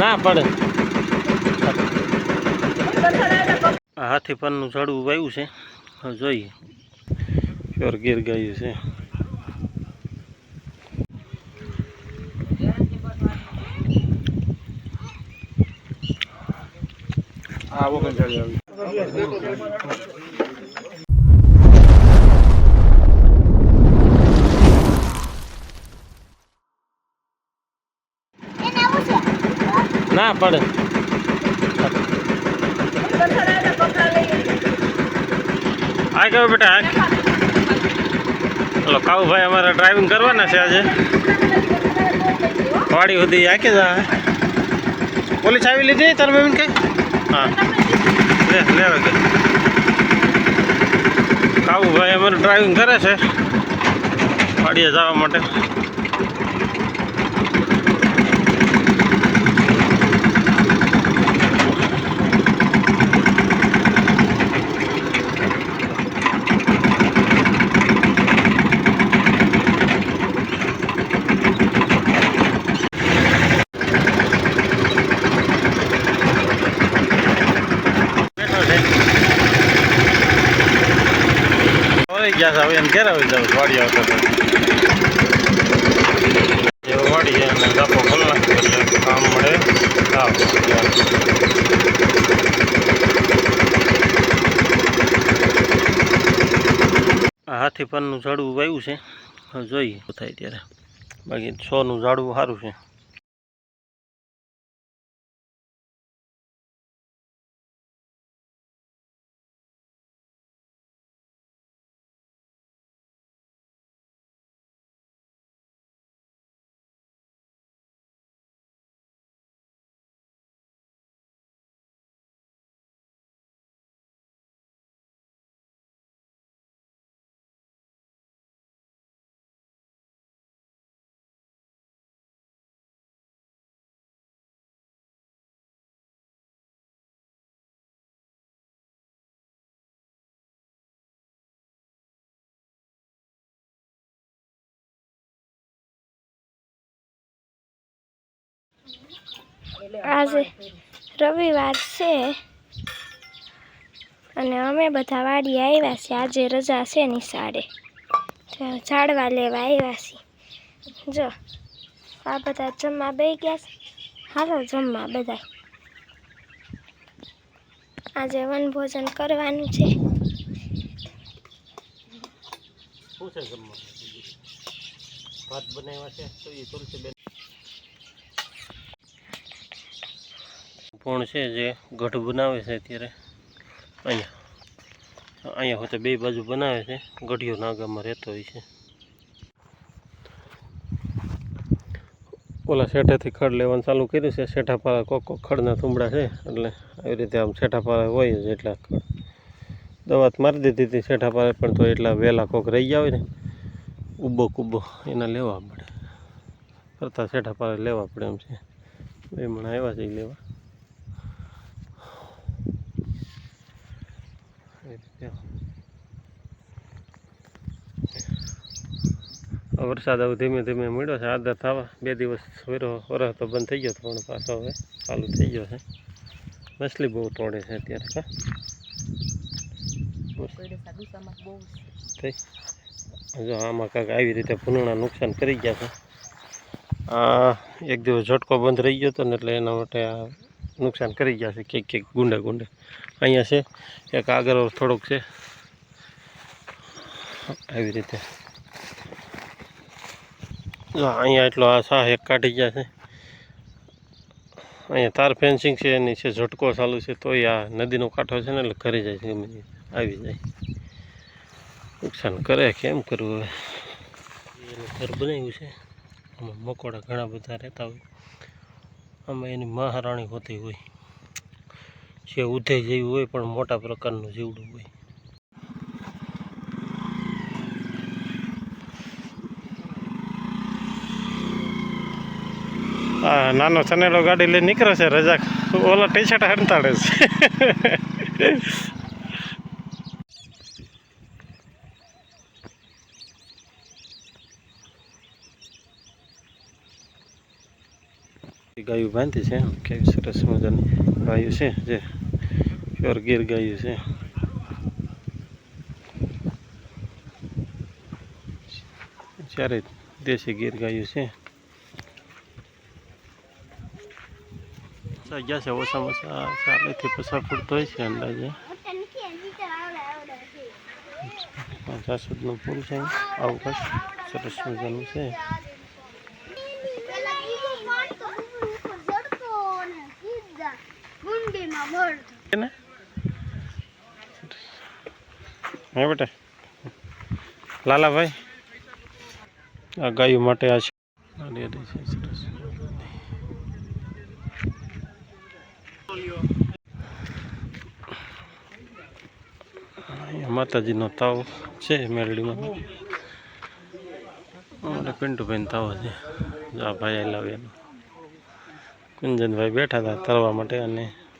ના પડે. આ હાથી પરનું ઝાડવું વાયું છે. જોઈએ. પ્યોર ગીર ગાયું છે. આવો ચાલી આવી. ના પડે. આ કેવો બેટા હલો કાઉભાઈ અમારે ડ્રાઇવિંગ કરવાના છે આજે. વાડી સુધી આખી જા પોલીસ આવી લીધી તાર મમ્મીને કઈ? હા. લે લે હવે કે. કાવુભાઈ અમારે ડ્રાઇવિંગ કરે છે. વાડીએ જવા માટે બેઠો છે ઓય ગયા છે હવે એને ઘેર આવી જાવ વાડી આવતો વાડી અને ગાપો ખોલ કામ મળે. આવ હાથી પરનું ઝાડવું વાયું છે. જોઈએ થાય ત્યારે બાકી છોનું ઝાડવું સારું છે. આજે રવિવાર છે અને અમે બધા વાડી આવ્યા છીએ. આજે રજા છે નિશાળે ઝાડવા લેવા આવ્યા છીએ. જો આ બધા જમવા બે ગયા છે. હાલો જમવા બધા આજે વનભોજન કરવાનું છે. શું છે જમવાનું? ભાત બનાવ્યા છે? તો એ તુલસી પણ છે જે ગઢ બનાવે છે અત્યારે. અહીંયા. અહીંયા હોતે બે બાજુ બનાવે છે. ગઢિયો નાગામાં રહેતો હોય છે. ઓલા શેઠેથી ખડ લેવાનું ચાલુ કર્યું છે. શેઠાપારા કોક કોક ખડના થુંબડા છે. એટલે આવી રીતે આમ શેઠાપારા હોય જ એટલા ખડ. દવા મારી દીધી હતી શેઠાપારા પણ તો એટલા વહેલા કોક રહી ગયા હોય ને ઊભો કૂબો એના લેવા પડે. કરતાં શેઠાપારા લેવા પડે એમ છે. બે મણા આવ્યા છે લેવા એ રીતે. આ વરસાદ હવે ધીમે ધીમે મળ્યો છે. આદર થવા બે દિવસ વેરો વરસ તો બંધ થઈ ગયો હતો, પણ પાછો હવે ચાલુ થઈ ગયો છે. મછલી બહુ તોડે છે અત્યારે થઈ. જો આમાં કાંઈક આવી રીતે ભૂનણા નુકસાન કરી ગયા છે. આ એક દિવસ ઝટકો બંધ રહી ગયો હતો ને એટલે એના માટે આ નુકસાન કરી ગયા છે, ક્યાંક ક્યાંક ગુંડે ગુંડે. અહીંયા છે, એક આગળ થોડોક છે. આવી રીતે. અહીંયા એટલો આ સાહ એક કાઢી ગયા છે. અહીંયા તાર ફેન્સિંગ છે, એની છે, ઝટકો ચાલુ છે, તોય આ નદીનો કાંઠો છે ને, એટલે ઘરે જાય છે આવી જાય. નુકસાન કરે, કેમ કરવું હવે? એનું ઘર બનાવ્યું છે. આમાં મકોડા ઘણા બધા રહેતા હોય. આમાં એની મહારાણી હોતી હોય. જે ઉધે જેવું હોય પણ મોટા પ્રકારનું જીવડું હોય. હા નાનો સનેલો ગાડી લઈને નીકળે છે રજા ઓલા ટી શર્ટ હંતાડે છે. ગાયું બાંધી છે. કેવી સરસ મજાની ગાયું છે જે પ્યોર ગીર ગાયું છે. ચારે દેશી ગીર ગાયું છે. ગયા છે ઓછામાં ઓછા ચાલીસથી પચાસ ફૂટ હોય છે અંદાજે. ફૂટનું પુલ છે. અવકાશ સરસ મજાનું છે છે ને હે બેટા. લાલાભાઈ, આ ગાયો માટે આ છે. માતાજીનો તાવ છે મેરડીમાં. અમારે પિન્ટુભાઈનો તાવ છે. આ ભાઈ લાવ્યા કુંજનભાઈ બેઠા હતા તરવા માટે અને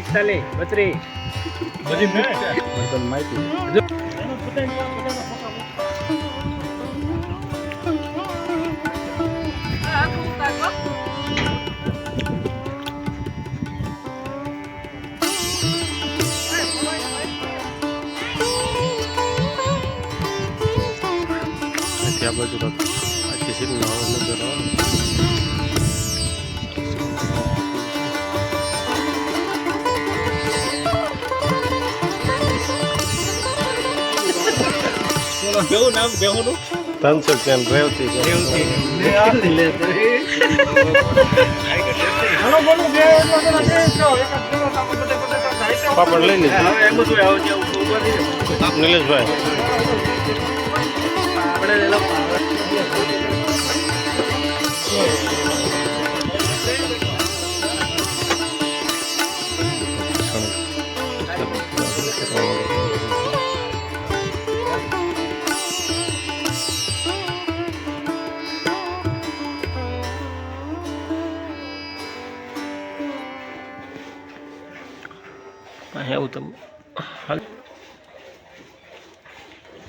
પિસ્તાલીસ બત્રીસ બધી મિક્સ છે બધાની માહિતી ત્યાં બાજુ કાંક આખી સીટનો નજર આવે કેવું નામ બેહુનું ત્રણસો રેવતી પાપડ લઈ લીધું. નિલેશભાઈ. અહીંયા આવું તમે હાલ